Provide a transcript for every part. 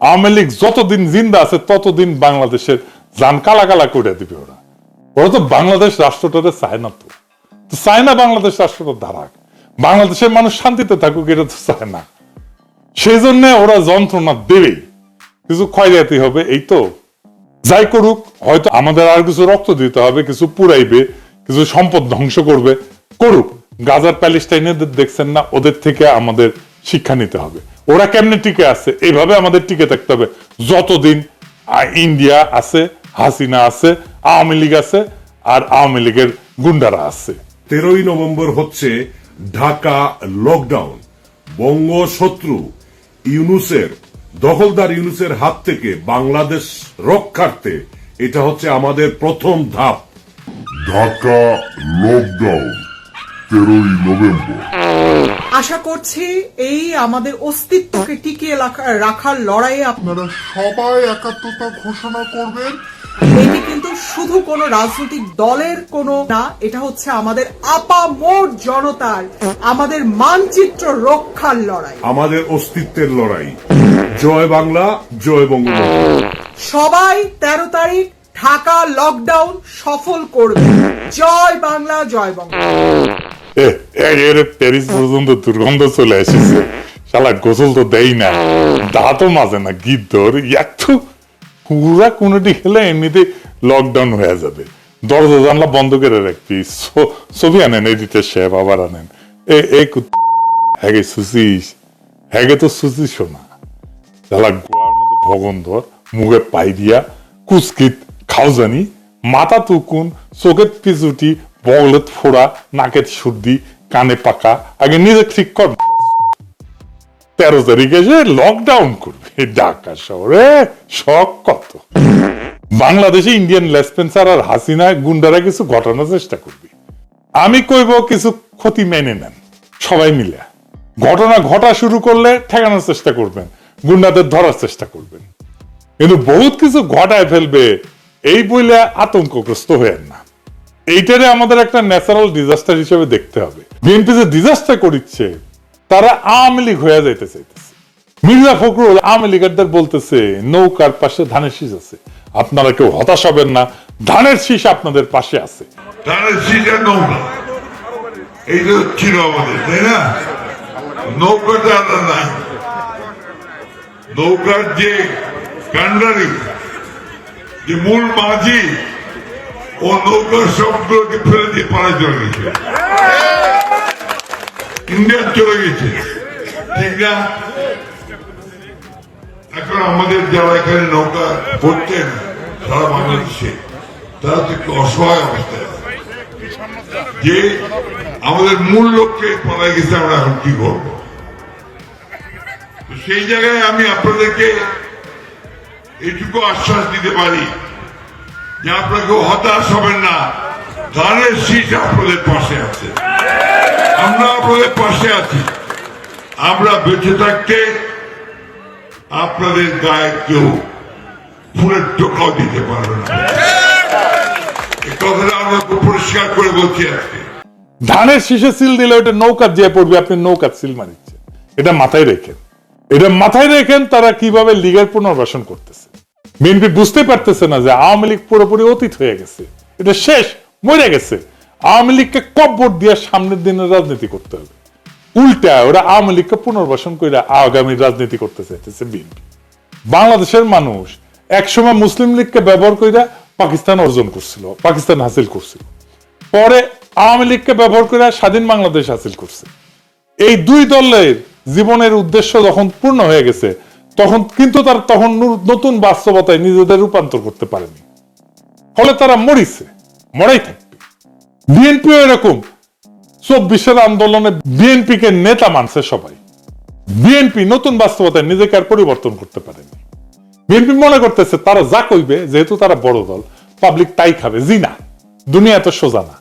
আওয়ামী লীগ যতদিন জিন্দা আছে, ততদিন বাংলাদেশের জান কালা কালা করে দিবে ওরা। ওরা তো বাংলাদেশ রাষ্ট্রটারে চায় না তো। চায় না বাংলাদেশ রাষ্ট্রটা দাঁড়াক। বাংলাদেশের মানুষ শান্তিতে থাকুক, এটা তো চায় না। সেই জন্য ওরা যন্ত্রণা দেবেই। কিছু ক্ষয়জাতি হবে, এই তো। যাই করুক, হয়তো আমাদের আর কিছু রক্ত দিতে হবে, কিছু পুরাইবে, কিছু সম্পদ ধ্বংস করবে। করুক। গাজার প্যালেস্টাইনের দেখছেন না, ওদের থেকে আমাদের শিক্ষা নিতে হবে। ওরা কেমনে টিকে আছে? এইভাবে আমাদের টিকে থাকতে হবে। যতদিন ইন্ডিয়া আছে হাসিনা আছে আওয়ামী লীগ আছে আর আওয়ামী লীগের গুন্ডারা আছে। তেরোই নভেম্বর হচ্ছে ঢাকা লকডাউন বঙ্গ শত্রু ইউনুসের দখলদার ইউনুসের হাত থেকে বাংলাদেশ রক্ষার্থে এটা হচ্ছে আমাদের প্রথম ধাপ। ঢাকা লকডাউন তেরোই নভেম্বর। আশা করছি এই আমাদের অস্তিত্বকে টিকিয়ে রাখার লড়াইয়ে আপনারা সবাই একাত্মতা ঘোষণা করবেন। এটি কিন্তু শুধু কোনো রাজনৈতিক দলের কোনো না এটা হচ্ছে আমাদের আপামোর জনতার আমাদের মানচিত্র রক্ষার লড়াই। আমাদের অস্তিত্বের লড়াই। জয় বাংলা জয় বঙ্গবন্ধু। সবাই তেরো তারিখ ঢাকা লকডাউন সফল করবে। জয় বাংলা জয় বঙ্গ এ, এ, এর প্যারিস পর্যন্ত দুর্গন্ধ চলে এসেছে শালা গোসল তো দেই না। দাঁতও না ধর একটু পুরা কোনোটি খেলে এমনিতে লকডাউন হয়ে যাবে। দরজা জানলা বন্ধ করে রাখবি। ছবি আনেন আবার আনেন। এ এ হ্যাগে সুচিস হ্যাগে তো সুচিস না। শালা গোয়ার মধ্যে ভগন্ধর মুখে পাই দিয়া কুচকিত খাও জানি মাথা তুকুন চোখের পিছুটি বগলত ফোড়া নাকের সর্দি কানে পাকা, আগে নিজে ঠিক কর। তেরো তারিখে যে লকডাউন করবে, ঢাকা শহরে শখ কত? বাংলাদেশে ইন্ডিয়ান লেসপেন্সার আর হাসিনা গুন্ডারা কিছু ঘটানোর চেষ্টা করবে। আমি কইব কিছু ক্ষতি মেনে নেন, সবাই মিলে। ঘটনা ঘটা শুরু করলে ঠেকানোর চেষ্টা করবেন, গুন্ডাদের ধরার চেষ্টা করবেন। কিন্তু বহুত কিছু ঘটায় ফেলবে, এই বইলে আতঙ্কগ্রস্ত হয়েন না এইটারে আমাদের একটা ন্যাচারাল ডিজাস্টার হিসেবে দেখতে হবে। বিএনপি যে ডিজাস্টার করিচ্ছে, তারা আওয়ামী লীগ হয়ে যাইতে চাইতেছে। মির্জা ফখরুল আওয়ামী লীগারদের বলতেছে, নৌকার পাশে ধানের শীষ আছে। আপনারা কেউ হতাশ হবেন না, ধানের শীষ আপনাদের পাশে আছে। ধানের সিজা নৌকা। এই তো ছিল আমাদের, তাই না? নৌকাটা নাই নৌকার যে কান্ডারি যে মূল মাঝি ও সবগুলোকে ফেলে দিয়ে পাড়ায় চলে গেছে। ইন্ডিয়ান চলে গেছে। ঠিক না? এখন আমাদের যারা এখানে নৌকা পড়তেন সারা বাংলাদেশে, তারা তো একটু অসহায় অবস্থায় যে আমাদের মূল লক্ষ্যে পালাই গেছে, আমরা এখন কি করব? সেই জায়গায় আমি আপনাদেরকে এইটুকু আশ্বাস দিতে পারি। যে আপনারা কেউ হতাশ হবেন না, ধানের শীষ আপনাদের পাশে আছে। আমরা আপনাদের পাশে আছি। আমরা বেঁচে থাকতে আপনাদের গায়ে কেউ ফুলের টোকাও দিতে পারবে না। কথাটা আমরা পরিষ্কার করে বলছি আজকে। ধানের শীষে সিল দিলে ওটা নৌকার যে পড়বে, আপনি নৌকার সিল মারিচ্ছেন। এটা মাথায় রেখেন। এটা মাথায় রেখেন তারা কীভাবে লিগের পুনর্বাসন করতেছে। বিএনপি বুঝতে পারতেছে না যে আওয়ামী লীগ পুরোপুরি অতীত হয়ে গেছে। এটা শেষ, মরে গেছে। আওয়ামী লীগকে কব্বর দিয়ে সামনের দিনে রাজনীতি করতে হবে। উল্টা ওরা আওয়ামী লীগকে পুনর্বাসন করে আগামী রাজনীতি করতে চাইতেছে বিএনপি। বাংলাদেশের মানুষ একসময় মুসলিম লীগকে ব্যবহার করে পাকিস্তান অর্জন করছিল, পাকিস্তান হাসিল করছিল। পরে আওয়ামী লীগকে ব্যবহার করে স্বাধীন বাংলাদেশ হাসিল করছে। এই দুই দলের জীবনের উদ্দেশ্য যখন পূর্ণ হয়ে গেছে তখন কিন্তু তার তখন নতুন বাস্তবতায় নিজেদের রূপান্তর করতে পারেনি। ফলে তারা মরিছে, মরাই থাকবে। বিএনপিও এরকম। চব্বিশের আন্দোলনে বিএনপি কে নেতা মানছে সবাই। বিএনপি নতুন বাস্তবতায় নিজেকে আর পরিবর্তন করতে পারেনি। বিএনপি মনে করতেছে, তারা যা কইবে, যেহেতু তারা বড় দল পাবলিক তাই খাবে। জি না, দুনিয়া তো সোজা না।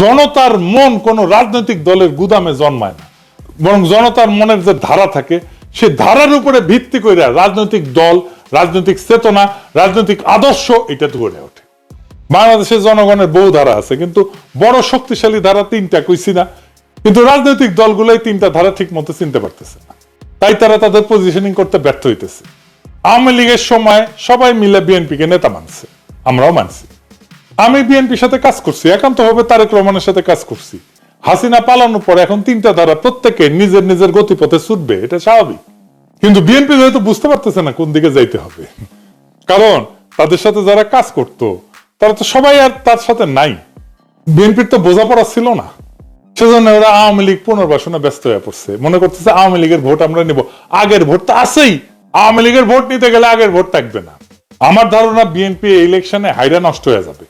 জনতার মন কোন রাজনৈতিক দলের গুদামে জন্মায় না। বরং জনতার মনের যে ধারা থাকে সে ধারার উপরে ভিত্তি করে রাজনৈতিক দল, রাজনৈতিক চেতনা, রাজনৈতিক আদর্শ এটা গড়ে ওঠে। বাংলাদেশের জনগণের বহু ধারা আছে, কিন্তু বড় শক্তিশালী ধারা তিনটা কইছি না, কিন্তু রাজনৈতিক দলগুলোই তিনটা ধারা ঠিক মতো চিনতে পারতেছে না। তাই তারা তাদের পজিশনিং করতে ব্যর্থ হইতেছে। আওয়ামী লীগের সময় সবাই মিলে বিএনপিকে নেতা মানছে, আমরাও মানছি। আমি বিএনপির সাথে কাজ করছি একান্ত ভাবে তারেক রহমানের সাথে কাজ করছি। হাসিনা পালানোর পর এখন তিনটা ধারা প্রত্যেকে নিজের নিজের গতিপথে ছুটবে, এটা স্বাভাবিক। কিন্তু বিএনপি হয়তো বুঝতে পারতেছে না কোন দিকে যাইতে হবে। কারণ তাদের সাথে যারা কাজ করত, তারা তো সবাই আর তার সাথে নাই। বিএনপির তো বোঝাপড়া ছিল না। সেজন্য ওরা আওয়ামী লীগ পুনর্বাসনে ব্যস্ত হয়ে পড়ছে। মনে করতেছে আওয়ামী লীগের ভোট আমরা নিব। আগের ভোট তো আছেই। আওয়ামী লীগের ভোট নিতে গেলে আগের ভোট থাকবে না। আমার ধারণা বিএনপি ইলেকশনে হাইরা নষ্ট হয়ে যাবে।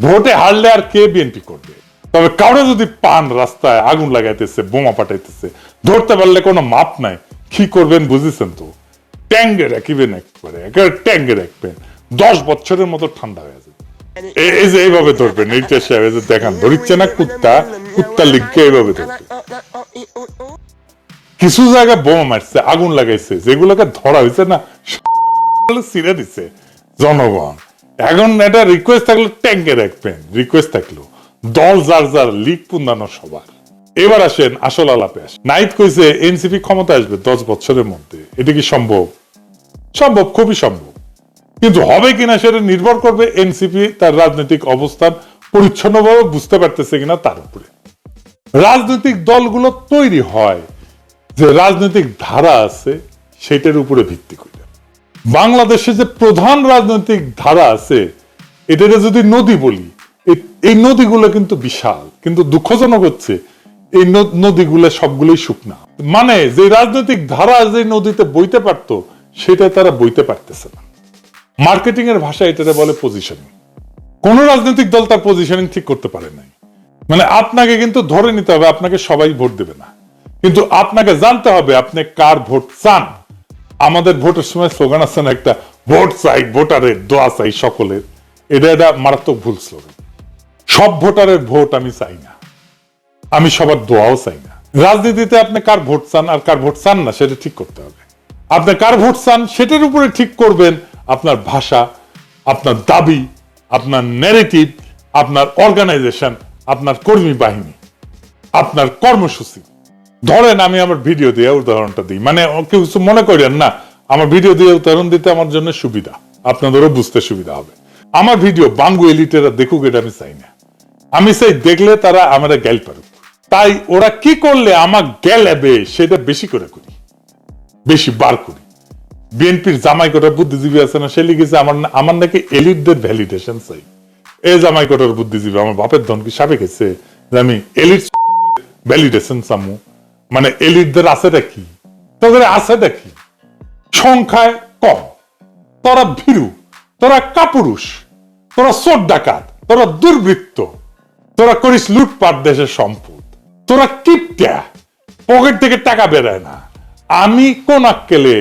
ভোটে হারলে আর কে বিএনপি করবে? তবে কারও যদি পান রাস্তায় আগুন লাগাইতেছে, বোমা পাঠাইতেছে, ধরতে পারলে কোনো মাপ নাই। কি করবেন বুঝেছেন তো? ট্যাঙ্গে রাখিবেন একবারে, একেবারে ট্যাঙ্গে রাখবেন দশ বছরের মতো ঠান্ডা হয়ে এই যে এইভাবে ধরবেন এইটা সাহেব যে দেখান, ধরিচ্ছে না কুত্তা? কুত্তা লিখকে এইভাবে কিছু জায়গায় বোমা মারছে, আগুন লাগাইছে, যেগুলোকে ধরা হয়েছে না ছিঁড়ে দিছে। জনগণ, এখন এটা রিকোয়েস্ট থাকল ট্যাঙ্কে রাখবেন রিকোয়েস্ট থাকল। দল যার যার লিগ পুন্দানো সবার। এবার আসেন আসল আলাপে আসেন নাইট কইছে, এনসিপি ক্ষমতা আসবে দশ বছরের মধ্যে। এটা কি সম্ভব? সম্ভব, খুবই সম্ভব। কিন্তু হবে কিনা সেটা নির্ভর করবে এনসিপি তার রাজনৈতিক অবস্থান পরিচ্ছন্নভাবে বুঝতে পারতেছে কিনা তার উপরে। রাজনৈতিক দলগুলো তৈরি হয়, যে রাজনৈতিক ধারা আছে সেটার উপরে ভিত্তি করে। বাংলাদেশে যে প্রধান রাজনৈতিক ধারা আছে এটাকে যদি নদী বলি এই- এই নদীগুলো কিন্তু বিশাল। কিন্তু দুঃখজনক হচ্ছে এই নদীগুলো সবগুলোই শুকনা। মানে যে রাজনৈতিক ধারা যে নদীতে বইতে পারতো, সেটা তারা বইতে পারতেছে না। মার্কেটিং এর ভাষা এটাতে বলে পজিশনিং কোন রাজনৈতিক দল তার পজিশনিং ঠিক করতে পারে নাই। মানে আপনাকে কিন্তু ধরে নিতে হবে, আপনাকে সবাই ভোট দেবে না। কিন্তু আপনাকে জানতে হবে, আপনি কার ভোট চান। আমাদের ভোটের সময় স্লোগান আছে না একটা, ভোট চাই, ভোটারের দোয়া চাই সকলের। এটা একটা মারাত্মক ভুল স্লোগান। সব ভোটারের ভোট আমি চাই না। আমি সবার দোয়াও চাই না। রাজনীতিতে আপনি কার ভোট চান আর কার ভোট চান না, সেটা ঠিক করতে হবে। আপনি কার ভোট চান সেটার উপরে ঠিক করবেন আপনার ভাষা, আপনার দাবি, আপনার ন্যারেটিভ আপনার অর্গানাইজেশন আপনার কর্মী বাহিনী, আপনার কর্মসূচি। ধরেন আমি আমার ভিডিও দিয়ে উদাহরণটা দিই। মানে কিছু মনে করেন না, আমার ভিডিও দিয়ে উদাহরণ দিতে আমার জন্য সুবিধা। আপনাদেরও বুঝতে সুবিধা হবে। আমার ভিডিও বাঙ্গু এলিটেরা দেখুক এটা আমি চাই না। আমি চাই দেখলে তারা আমার গ্যাল পারুক। তাই ওরা কি করলে আমার গেলেবে সেটা বেশি করে করি। বেশি বার করি। বিএনপির জামাই কোটার বুদ্ধিজীবী আছে না, সে লিখেছে, আমার আমার নাকি এলিটদের ভ্যালিডেশন চাই। এই জামাই কোটার বুদ্ধিজীবী, আমার বাপের ধন কি সাবেক এসে যে আমি এলিট ভ্যালিডেশন চামু? মানে এলিটদের আছেটা কি? তোদের আছেটা কি? সংখ্যায় কম। তোরা ভীরু, তোরা কাপুরুষ, তোরা চোর ডাকাত, তোরা দুর্বৃত্ত, তোরা করিস লুটপাট দেশের সম্পদ। তোরা কিপটা। পকেট থেকে টাকা বেরোয় না। আমি কোন আক্কেলে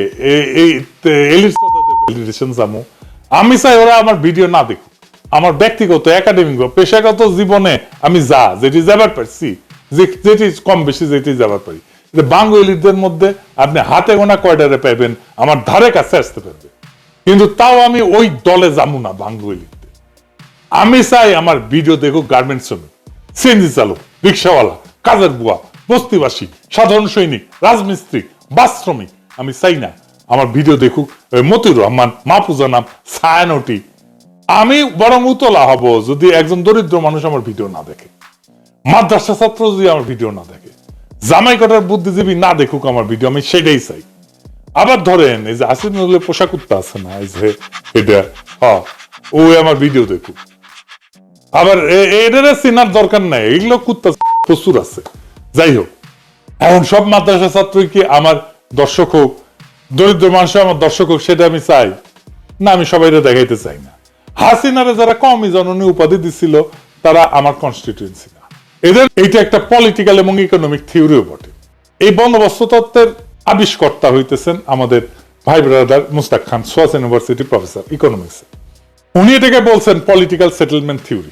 আমি চাই ওরা আমার ভিডিও না দেখুক। আমার ব্যক্তিগত একাডেমিক পেশাগত জীবনে আমি যা, যেটি যাবার পারছি যেটি কম বেশি যেটি যাবার পারি। যে বাঙ্গু মধ্যে আপনি হাতে গোনা কয়ডারে পাইবেন, আমার ধারে কাছে আসতে পারবে। কিন্তু তাও আমি ওই দলে যাব না বাঙ্গু আমি চাই আমার ভিডিও দেখুক গার্মেন্টস শ্রমিক সিএনজি চালক রিক্সাওয়ালা। কাজের বুয়া, বস্তিবাসী, সাধারণ সৈনিক, রাজমিস্ত্রি, বাস শ্রমিক। আমি চাই না আমার ভিডিও দেখুক ওই মতিউর রহমান, মাহফুজা নাম, ছায়ানটি। আমি বরং উতলা হব যদি একজন দরিদ্র মানুষ আমার ভিডিও না দেখে। মাদ্রাসা ছাত্র যদি আমার ভিডিও না দেখে। জামাই কটার বুদ্ধিজীবী না দেখুক আমার ভিডিও, আমি সেটাই চাই। আবার ধরেন, এই যে আসিফ নজরুলের পোশাক উত্তা আছে না, এই যে এটা হ ও আমার ভিডিও দেখুক। আবার এ- এটারে চেনার দরকার নাই, এগুলো কুত্তা প্রচুর আছে। যাই হোক এখন সব মাদ্রাসা ছাত্রই কি আমার দর্শক হোক, দরিদ্র মানুষ আমার দর্শক হোক, সেটা আমি চাই। না, আমি সবাইরে দেখাইতে চাই না। হাসিনারে যারা কমই জননী উপাধি দিছিল, তারা আমার কনস্টিটিউয়েন্সি না। এদের এইটা একটা পলিটিক্যাল এবং ইকোনমিক থিওরিও বটে। এই বন্দোবস্ত তত্ত্বের আবিষ্কর্তা হইতেছেন আমাদের ভাই brother Mushtaq Khan SOAS university professor economics উনি এটাকে বলছেন পলিটিক্যাল সেটেলমেন্ট থিওরি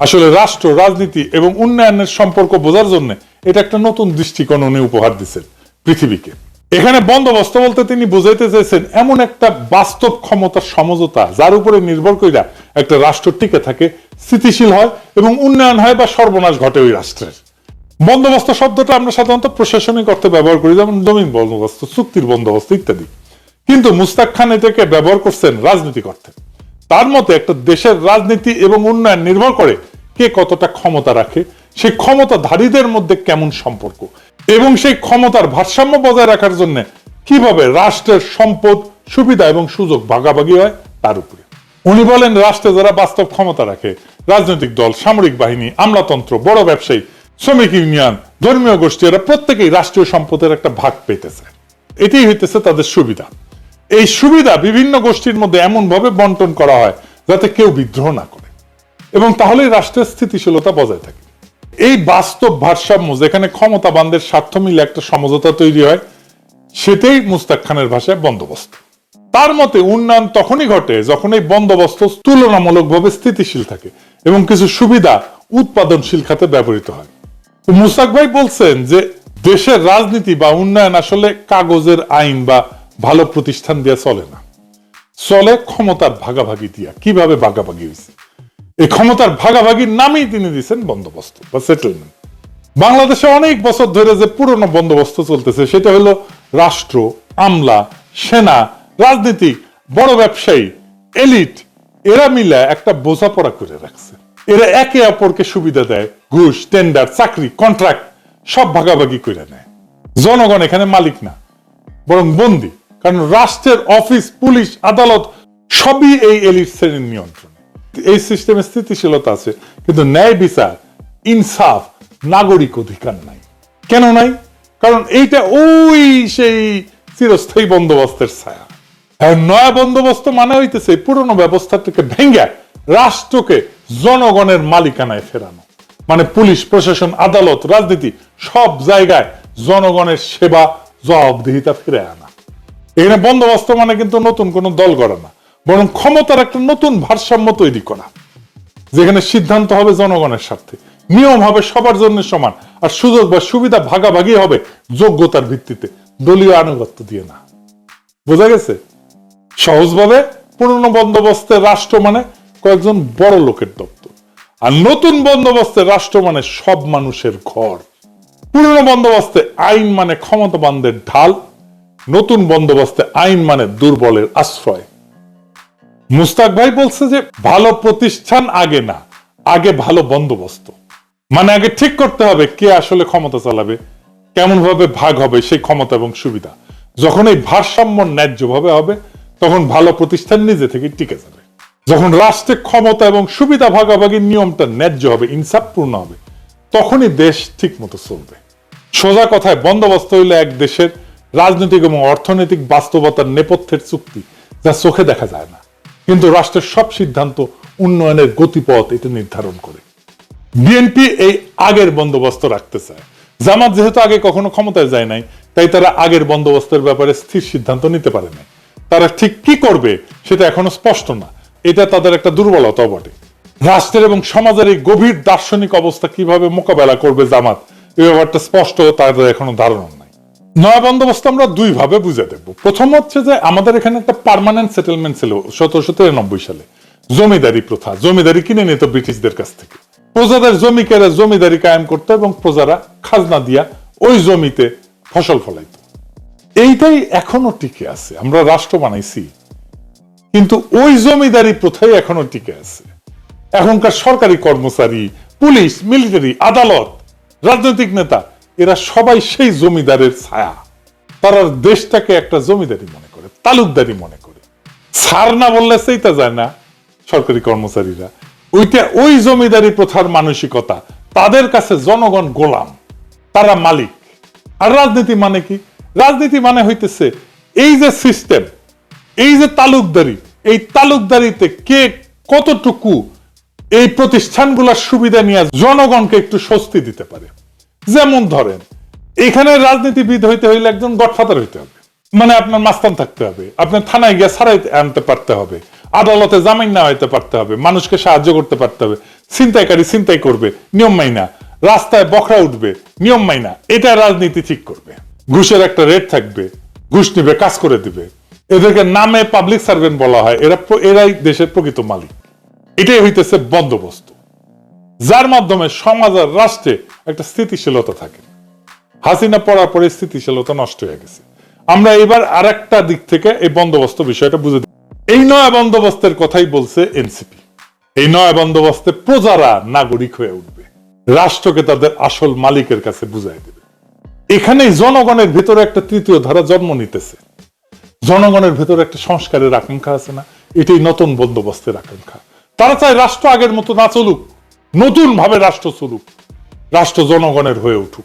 আসলে রাষ্ট্র, রাজনীতি এবং উন্নয়নের সম্পর্ক বোঝার জন্য এটা একটা নতুন দৃষ্টিকোণ উনি উপহার দিচ্ছেন পৃথিবীকে। এখানে বন্দোবস্ত বলতে তিনি বোঝাইতে চেয়েছেন এমন একটা বাস্তব ক্ষমতার সমঝোতা যার উপরে নির্ভর কইরা একটা রাষ্ট্র টিকে থাকে, স্থিতিশীল হয় এবং উন্নয়ন হয় বা সর্বনাশ ঘটে ওই রাষ্ট্রের। বন্দোবস্ত শব্দটা আমরা সাধারণত প্রশাসনিক অর্থে ব্যবহার করি, যেমন জমিন বন্দোবস্ত, চুক্তির বন্দোবস্ত ইত্যাদি। কিন্তু মুস্তাক খান এটাকে ব্যবহার করছেন রাজনীতি করতে তার মতে একটা দেশের রাজনীতি এবং উন্নয়ন নির্ভর করে কে কতটা ক্ষমতা রাখে, সেই ক্ষমতাধারীদের মধ্যে কেমন সম্পর্ক এবং সেই ক্ষমতার ভারসাম্য বজায় রাখার জন্য কীভাবে রাষ্ট্রের সম্পদ, সুবিধা এবং সুযোগ ভাগাভাগি হয় তার উপরে। উনি বলেন, রাষ্ট্রে যারা বাস্তব ক্ষমতা রাখে, রাজনৈতিক দল, সামরিক বাহিনী, আমলাতন্ত্র, বড় ব্যবসায়ী, শ্রমিক ইউনিয়ন, ধর্মীয় গোষ্ঠী, এরা প্রত্যেকেই রাষ্ট্রীয় সম্পদের একটা ভাগ পেতেছে। এটাই হইতেছে তাদের সুবিধা। এই সুবিধা বিভিন্ন গোষ্ঠীর মধ্যে এমন ভাবে বন্টন করা হয় যাতে কেউ বিদ্রোহ না করে। এবং তাহলেই রাষ্ট্রের স্থিতিশীলতা বজায় থাকে। এই বাস্তব ভারসাম্য যেখানে ক্ষমতাবানদের স্বার্থ মিলে একটা সমঝোতা তৈরি হয়, সেটাই মুস্তাক খানের ভাষায় বন্দোবস্ত। তার মতে উন্নয়ন তখনই ঘটে যখন এই বন্দোবস্ত তুলনামূলকভাবে স্থিতিশীল থাকে এবং কিছু সুবিধা উৎপাদনশীল খাতে ব্যবহৃত হয়। তো মুস্তাক ভাই বলছেন যে দেশের রাজনীতি বা উন্নয়ন আসলে কাগজের আইন বা ভালো প্রতিষ্ঠান দিয়ে চলে না। চলে ক্ষমতার ভাগাভাগি দিয়া। কীভাবে ভাগাভাগি হয়েছে এই ক্ষমতার ভাগাভাগির নামেই তিনি দিচ্ছেন বন্দোবস্ত বা সেটেলমেন্ট বাংলাদেশে অনেক বছর ধরে যে পুরনো বন্দোবস্ত চলতেছে, সেটা হলো রাষ্ট্র, আমলা, সেনা, রাজনীতিক, বড় ব্যবসায়ী, এলিট, এরা মিলে একটা বোঝাপড়া করে রাখছে। এরা একে অপরকে সুবিধা দেয়, ঘুষ টেন্ডার চাকরি কন্ট্রাক্ট সব ভাগাভাগি করে নেয়। জনগণ এখানে মালিক না, বরং বন্দি। কারণ রাষ্ট্রের অফিস, পুলিশ, আদালত সবই এই এলিট শ্রেণির নিয়ন্ত্রণে। এই সিস্টেমে স্থিতিশীলতা আছে, কিন্তু ন্যায় বিচার, ইনসাফ, নাগরিক অধিকার নাই। কেন নাই? কারণ এইটা ওই সেই চিরস্থায়ী বন্দোবস্তের ছায়া। নয়া বন্দোবস্ত মানে হইতেছে পুরনো ব্যবস্থা থেকে ভেঙ্গে রাষ্ট্রকে জনগণের মালিকানায় ফেরানো। মানে পুলিশ, প্রশাসন, আদালত, রাজনীতি সব জায়গায় জনগণের সেবা, জবাবদিহিতা ফিরে আনা। এখানে বন্দোবস্ত মানে কিন্তু নতুন কোন দল গড়া না বরং ক্ষমতার একটা নতুন ভারসাম্য তৈরি করা, যেখানে সিদ্ধান্ত হবে জনগণের স্বার্থে। নিয়ম হবে সবার জন্য সমান, আর সুযোগ বা সুবিধা ভাগাভাগি হবে যোগ্যতার ভিত্তিতে। দলীয় আনুগত্য দিয়ে না। বোঝা গেছে? সহজভাবে পুরনো বন্দোবস্তে রাষ্ট্র মানে কয়েকজন বড় লোকের দপ্তর, আর নতুন বন্দোবস্তে রাষ্ট্র মানে সব মানুষের ঘর। পুরনো বন্দোবস্তে আইন মানে ক্ষমতাবানদের ঢাল, নতুন বন্দোবস্তে আইন মানে দুর্বলের আশ্রয়। মুস্তাক ভাই বলছে যে, ভালো প্রতিষ্ঠান আগে না, আগে ভালো বন্দোবস্ত। মানে আগে ঠিক করতে হবে কে আসলে ক্ষমতা চালাবে কেমন ভাবে ভাগ হবে সেই ক্ষমতা এবং সুবিধা। যখন এই ভারসাম্য ন্যায্যভাবে হবে, তখন ভালো প্রতিষ্ঠান নিজে থেকে টিকে যাবে। যখন রাষ্ট্রে ক্ষমতা এবং সুবিধা ভাগাভাগির নিয়মটা ন্যায্য হবে, ইনসাফপূর্ণ হবে, তখনই দেশ ঠিক মতো চলবে। সোজা কথায়, বন্দোবস্ত হইলে এক দেশের রাজনৈতিক এবং অর্থনৈতিক বাস্তবতার নেপথ্যের চুক্তি, যা চোখে দেখা যায় না। কিন্তু রাষ্ট্রের সব সিদ্ধান্ত উন্নয়নের গতিপথ এটা নির্ধারণ করে। বিএনপি এই আগের বন্দোবস্ত রাখতে চায়। জামাত যেহেতু আগে কখনো ক্ষমতায় যায় নাই, তাই তারা আগের বন্দোবস্তের ব্যাপারে স্থির সিদ্ধান্ত নিতে পারে নাই। তারা ঠিক কি করবে সেটা এখনও স্পষ্ট না। এটা তাদের একটা দুর্বলতাও বটে। রাষ্ট্রের এবং সমাজের এই গভীর দার্শনিক অবস্থা কীভাবে মোকাবেলা করবে জামাত এই ব্যাপারটা স্পষ্ট তাদের এখনও ধারণা নয়া বন্দোবস্ত আমরা দুই ভাবে বুঝে দেব প্রথম হচ্ছে যে আমাদের এখানে একটা পার্মানেন্ট সেটেলমেন্ট ছিল সতেরোশো তিরানব্বই সালে। জমিদারি প্রথা, জমিদারি কিনে নিত ব্রিটিশদের কাছ থেকে। প্রজাদের জমি কেড়ে জমিদারি কায়েম করতো এবং প্রজারা খাজনা দিয়া ওই জমিতে ফসল ফলাইতো। এইটাই এখনও টিকে আছে, আমরা রাষ্ট্র বানাইছি। কিন্তু ওই জমিদারি প্রথাই এখনও টিকে আছে। এখনকার সরকারি কর্মচারী, পুলিশ মিলিটারি আদালত, রাজনৈতিক নেতা এরা সবাই সেই জমিদারের ছায়া। তারা দেশটাকে একটা জমিদারি মনে করে, তালুকদারি মনে করে। ছাড় না বললে সেইটা যায় না, সরকারি কর্মচারীরা। ওইটা ওই জমিদারি প্রথার মানসিকতা, তাদের কাছে জনগণ গোলাম, তারা মালিক। আর রাজনীতি মানে কি? রাজনীতি মানে হইতেছে এই যে সিস্টেম এই যে তালুকদারি, এই তালুকদারিতে কে কতটুকু এই প্রতিষ্ঠানগুলোর সুবিধা নিয়ে জনগণকে একটু স্বস্তি দিতে পারে। যেমন ধরেন, এখানে রাজনীতিবিদ হইতে হইলে একজন গডফাদার হইতে হবে। মানে আপনার মাস্তান থাকতে হবে, আপনার থানায় গিয়ে ছাড়াই আনতে পারতে হবে, আদালতে জামিন না হইতে পারতে হবে, মানুষকে সাহায্য করতে পারতে হবে, ছিনতাইকারী ছিনতাই করবে, নিয়ম মাইনা রাস্তায় বখরা উঠবে, নিয়ম মাইনা এটা রাজনীতি ঠিক করবে। ঘুষের একটা রেট থাকবে, ঘুষ নিবে, কাজ করে দিবে। এদেরকে নামে পাবলিক সার্ভেন্ট বলা হয়, এরা এরাই দেশের প্রকৃত মালিক। এটাই হইতেছে বন্দোবস্ত। যার মাধ্যমে সমাজ আর রাষ্ট্রে একটা স্থিতিশীলতা থাকে। হাসিনা পড়ার পরে স্থিতিশীলতা নষ্ট হয়ে গেছে। আমরা এবার আর একটা দিক থেকে এই বন্দোবস্ত বিষয়টা বুঝে দিই। এই নয়া বন্দোবস্তের কথাই বলছে এনসিপি। এই নয়া বন্দোবস্তে প্রজারা নাগরিক হয়ে উঠবে। রাষ্ট্রকে তাদের আসল মালিকের কাছে বুঝাই দেবে। এখানেই জনগণের ভিতরে একটা তৃতীয় ধারা জন্ম নিতেছে। জনগণের ভেতরে একটা সংস্কারের আকাঙ্ক্ষা আছে না? এটাই নতুন বন্দোবস্তের আকাঙ্ক্ষা। তারা চায় রাষ্ট্র আগের মতো না চলুক। নতুন ভাবে রাষ্ট্র চলুক, রাষ্ট্র জনগণের হয়ে উঠুক।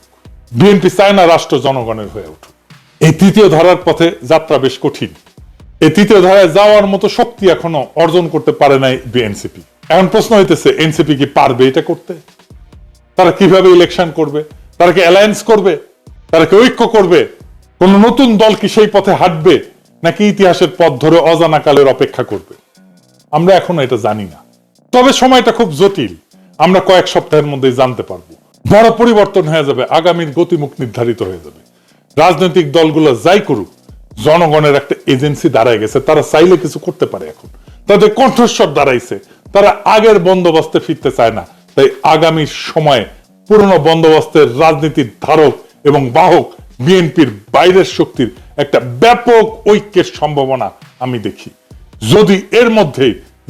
বিএনপি চায় না রাষ্ট্র জনগণের হয়ে উঠুক। এই তৃতীয় ধারার পথে যাত্রা বেশ কঠিন। এই তৃতীয় ধারায় যাওয়ার মতো শক্তি এখনও অর্জন করতে পারে নাই বিএনসিপি। এখন প্রশ্ন হইতেছে, এনসিপি কি পারবে এটা করতে? তারা কীভাবে ইলেকশন করবে? তারা কি অ্যালায়েন্স করবে? তারা কি ঐক্য করবে? কোন নতুন দল কি সেই পথে হাঁটবে? নাকি ইতিহাসের পথ ধরে অজানা কালের অপেক্ষা করবে? আমরা এখনও এটা জানি না। তবে সময়টা খুব জটিল। আমরা কয়েক সপ্তাহের মধ্যেই জানতে পারব। বড় পরিবর্তন হয়ে যাবে, আগামীর গতিমুখ নির্ধারিত হয়ে যাবে। রাজনৈতিক দলগুলো যাই করুক, জনগণের একটা এজেন্সি দাঁড়ায় গেছে, তারা চাইলে কিছু করতে পারে এখন। তাদের কণ্ঠস্বর দাঁড়াইছে, তারা আগের বন্দোবস্তে ফিরতে চায় না। তাই আগামী সময়ে পুরনো বন্দোবস্তের রাজনীতির ধারক এবং বাহক বিএনপির বাইরের শক্তির একটা ব্যাপক ঐক্যের সম্ভাবনা আমি দেখি। যদি এর মধ্যে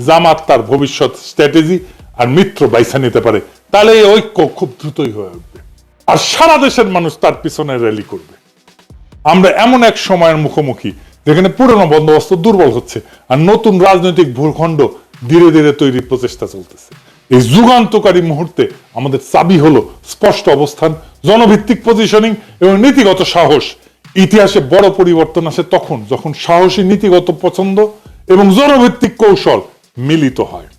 জামাত তার ভবিষ্যৎ স্ট্র্যাটেজি আর মিত্র বাইসা নিতে পারে, তাহলে এই ঐক্য খুব দ্রুতই হয়ে উঠবে। আর সারা দেশের মানুষ তার পিছনে র্যালি করবে। আমরা এমন এক সময়ের মুখোমুখি, যেখানে পুরনো বন্দোবস্ত দুর্বল হচ্ছে, আর নতুন রাজনৈতিক ভূখণ্ড ধীরে ধীরে তৈরির প্রচেষ্টা চলতেছে। এই যুগান্তকারী মুহূর্তে আমাদের চাবি হলো স্পষ্ট অবস্থান, জনভিত্তিক পজিশনিং এবং নীতিগত সাহস। ইতিহাসে বড় পরিবর্তন আসে তখন, যখন সাহসী নীতিগত পছন্দ এবং জনভিত্তিক কৌশল মিলিত হয়।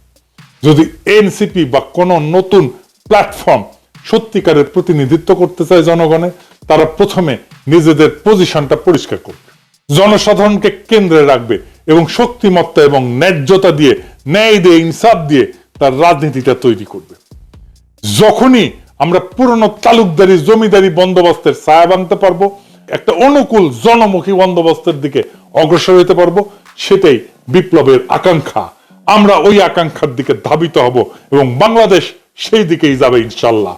যদি এনসিপি বা কোন নতুন প্ল্যাটফর্ম সত্যিকারের প্রতিনিধিত্ব করতে চায় জনগণে, তারা প্রথমে নিজেদের পজিশনটা পরিষ্কার করবে। জনসাধারণকে কেন্দ্রে রাখবে এবং শক্তিমত্তা এবং ন্যায্যতা দিয়ে, ন্যায় দিয়ে, ইনসাফ দিয়ে তার রাজনীতিটা তৈরি করবে। যখনই আমরা পুরনো তালুকদারি, জমিদারি বন্দোবস্তের ছায়া বাঁধতে পারব, একটা অনুকূল জনমুখী বন্দোবস্তের দিকে অগ্রসর হতে পারব, সেটাই বিপ্লবের আকাঙ্ক্ষা। আমরা ওই আকাঙ্ক্ষার দিকে ধাবিত হব এবং বাংলাদেশ সেই দিকেই যাবে ইনশাল্লাহ।